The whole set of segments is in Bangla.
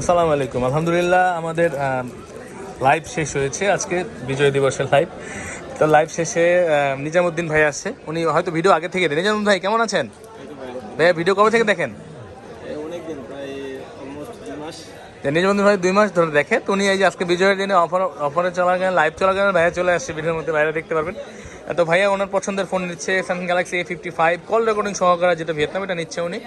আসসালামু আলাইকুম। আলহামদুলিল্লাহ আমাদের লাইভ শেষ হয়েছে আজকে বিজয় দিবসের লাইভ তো লাইভ শেষে নিজামুদ্দিন ভাই আসছে। উনি হয়তো ভিডিও আগে থেকে দেন নিজামুদ্দিন ভাই কেমন আছেন? ভাইয়া ভিডিও কবে থেকে দেখেন? নিজামুদ্দিন ভাই দুই মাস ধরে দেখে। তো উনি এই যে আজকে বিজয়ের দিনে অফার অফারে চলাকালীন লাইভ চলা চলাকালীন ভাইয়া চলে আসছে ভিডিওর মধ্যে ভাইরা দেখতে পারবেন। তো ভাইয়া ওনার পছন্দের ফোন নিচ্ছে Samsung Galaxy A fifty five call recording সহকারে যেটা ভিয়েতনাম এটা নিচ্ছে উনি।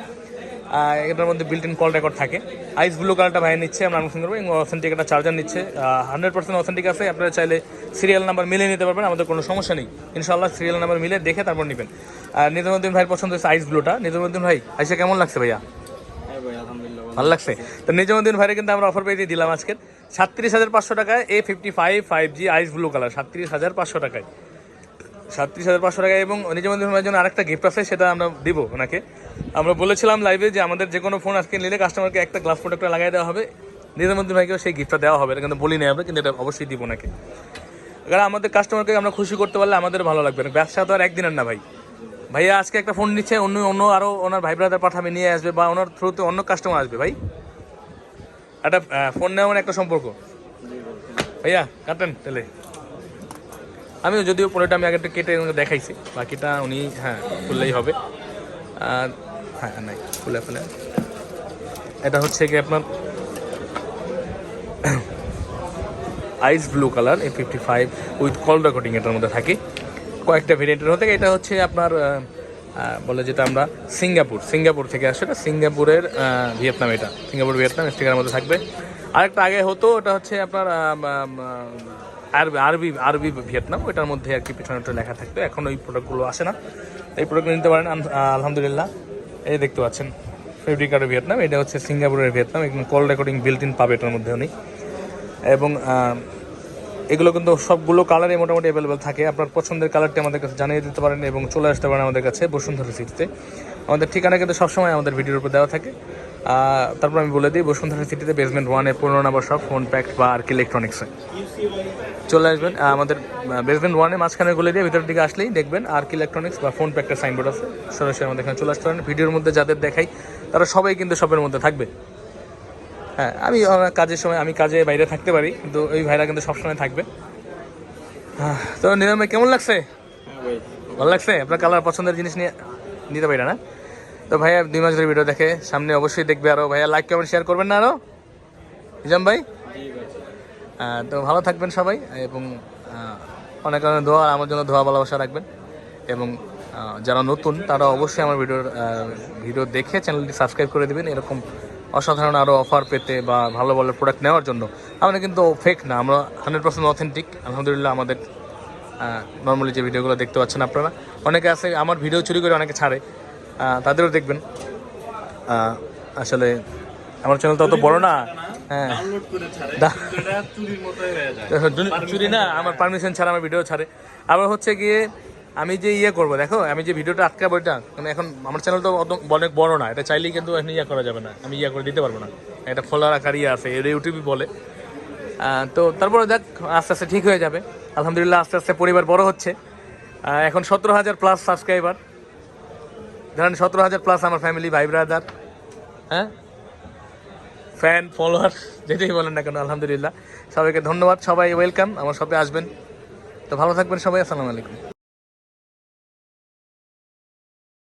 এটার মধ্যে বিল্ট ইন কল রেকর্ড থাকে। আইস ব্লু কালারটা ভাইয়া নিচ্ছে আমরা আনবক্সিং করব। এবং অথেন্টিক একটা চার্জার নিচ্ছে। হান্ড্রেড পার্সেন্ট অথেন্টিক আছে। আপনারা চাইলে সিরিয়াল নাম্বার মিলে নিতে পারবেন আমাদের কোনো সমস্যা নেই। ইনশাল্লাহ সিরিয়াল নাম্বার মিলে দেখে তারপর নেবেন। আর নিজামুদ্দিন ভাইয়ের পছন্দ হচ্ছে আইস ব্লুটা নিজামুদ্দিন ভাই আইসা কেমন লাগছে ভাইয়া? হ্যাঁ ভাই আলহামদুলিল্লাহ ভালো। লাগছে। তো নিজামুদ্দিন ভাইরে কিন্তু আমরা অফার পেয়ে দিলাম আজকে সাতত্রিশ হাজার পাঁচশো টাকায় A fifty five five G ice blue colour সাতত্রিশ হাজার পাঁচশো টাকায়। সাতত্রিশ হাজার পাঁচশো টাকায় এবং নিজামুদ্দিন ভাইয়ের জন্য আরেকটা গিফট আছে সেটা আমরা দিব ওনাকে। আমরা বলেছিলাম লাইভে যে আমাদের যে কোনো ফোন আজকে নিলে কাস্টমারকে একটা গ্লাস প্রোডাক্টটা লাগাই দেওয়া হবে। নিজামুদ্দিন ভাইকেও সেই গিফটটা দেওয়া হবে কিন্তু বলি নেই আমরা, কিন্তু এটা অবশ্যই দিব ওনাকে। কারণ আমাদের কাস্টমারকে আমরা খুশি করতে পারলে আমাদের ভালো লাগবে না। ব্যবসা তো আর একদিনের না ভাই। ভাইয়া আজকে একটা ফোন নিচ্ছে, অন্য অন্য আরও ওনার ভাই ব্রাদার পাঠাবে, নিয়ে আসবে, বা ওনার থ্রুতে অন্য কাস্টমার আসবে ভাই। একটা ফোন নেওয়া মানে একটা সম্পর্ক। ভাইয়া, কাটেন তাহলে। আমি যদিও পরেটা আমি আগে কেটে দেখাইছি, বাকিটা উনি হ্যাঁ খুললেই হবে। আর হ্যাঁ নাই, খুলে ফেলে। এটা হচ্ছে কি আপনার ice blue colour A fifty five with call recording এটার মধ্যে থাকে। কয়েকটা ভেরিয়েন্টের হতে এটা হচ্ছে আপনার বলে যেটা আমরা সিঙ্গাপুর সিঙ্গাপুর থেকে আসে এটা, সিঙ্গাপুরের ভিয়েতনাম এটা, সিঙ্গাপুর, ভিয়েতনাম, স্টিকারের মধ্যে থাকবে। আরেকটা আগে হতো, ওটা হচ্ছে আপনার আরবি আরবি আরবি ভিয়েতনাম, ওইটার মধ্যে আর কি পিছনে একটা লেখা থাকবে এখন ওই প্রোডাক্টগুলো আসে না। এই প্রোডাক্টগুলো নিতে পারেন আলহামদুলিল্লাহ। এই দেখতে পাচ্ছেন ফেব্রিকার ভিয়েতনাম। এটা হচ্ছে সিঙ্গাপুরের ভিয়েতনাম। একদম কল রেকর্ডিং বিল্ট ইন পাবে এটার মধ্যে উনি। এবং এগুলো কিন্তু সবগুলো কালারই মোটামুটি অ্যাভেলেবেল থাকে। আপনার পছন্দের কালারটি আমাদের কাছে জানিয়ে দিতে পারেন এবং চলে আসতে পারেন আমাদের কাছে বসুন্ধরা সিটিতে আমাদের ঠিকানা কিন্তু সবসময় আমাদের ভিডিওর উপর দেওয়া থাকে। তারপর আমি বলে দিই বসুন্ধরা সিটিতে বেসমেন্ট ওয়ানে পনেরো নম্বর সব ফোন প্যাক্ট বা আর কি ইলেকট্রনিক্সে চলে আসবেন আমাদের বেসমেন্ট ওয়ানে মাঝখানে গুলে দিয়ে ভিতরের দিকে আসলেই দেখবেন আর কি ইলেকট্রনিক্স বা ফোন প্যাক্টের সাইনবোর্ড আছে। সরাসরি আমাদের এখানে চলে আসতে পারেন। ভিডিওর মধ্যে যাদের দেখাই তারা সবাই কিন্তু শপের মধ্যে থাকবে। হ্যাঁ আমি কাজের সময় আমি কাজে বাইরে থাকতে পারি কিন্তু ওই ভাইরা কিন্তু সবসময় থাকবে। তো নিলাম ভাই কেমন লাগছে? হ্যাঁ ভালো লাগছে? আপনার কালার পছন্দের জিনিস নিয়ে নিতে পারি না? তো ভাইয়া দুই মাস ধরে ভিডিও দেখে, সামনে অবশ্যই দেখবে আরও। ভাইয়া লাইক কমেন্ট শেয়ার করবেন না আরও? নিজাম ভাই? তো ভালো থাকবেন সবাই, এবং অনেক অনেক দোয়া আমার জন্য দোয়া, ভালোবাসা রাখবেন। এবং যারা নতুন, তারা অবশ্যই আমার ভিডিওর ভিডিও দেখে চ্যানেলটি সাবস্ক্রাইব করে দেবেন। এরকম অসাধারণ আরও অফার পেতে বা ভালো ভালো প্রোডাক্ট নেওয়ার জন্য। আমরা কিন্তু ফেক না, আমরা হান্ড্রেড পার্সেন্ট অথেন্টিক আলহামদুলিল্লাহ আমাদের নর্মালি যে ভিডিওগুলো দেখতে পাচ্ছেন আপনারা। অনেকে আছে, আমার ভিডিও চুরি করে অনেকে ছাড়ে। তাদেরও দেখবেন। আসলে আমার চ্যানেল তো অত বড় না। হ্যাঁ। চুরি- না আমার পারমিশন ছাড়া আমার ভিডিও ছাড়ে। আবার হচ্ছে গিয়ে আমি যে ইয়ে করব দেখো আমি যে ভিডিওটা আটকাবো এটা মানে এখন আমার চ্যানেল তো অত অনেক বড় না এটা চাইলেই কিন্তু এখন ইয়ে করা যাবে না। আমি ইয়ে করে দিতে পারব না। এটা ফলোয়ার আকার ইয়ে আছে এটা ইউটিউবই বলে। তো তারপরে দেখ আস্তে আস্তে ঠিক হয়ে যাবে। আলহামদুলিল্লাহ আস্তে আস্তে পরিবার বড় হচ্ছে। এখন সতেরো হাজার প্লাস সাবস্ক্রাইবার ধরেন সতেরো হাজার প্লাস আমার ফ্যামিলি ভাই ব্রাদার হ্যাঁ? ফ্যান ফলোয়ার যেটাই বলেন না কেন, আলহামদুলিল্লাহ। সবাইকে ধন্যবাদ, সবাই ওয়েলকাম আমার সবাই আসবেন। তো ভালো থাকবেন সবাই, আসসালামু আলাইকুম।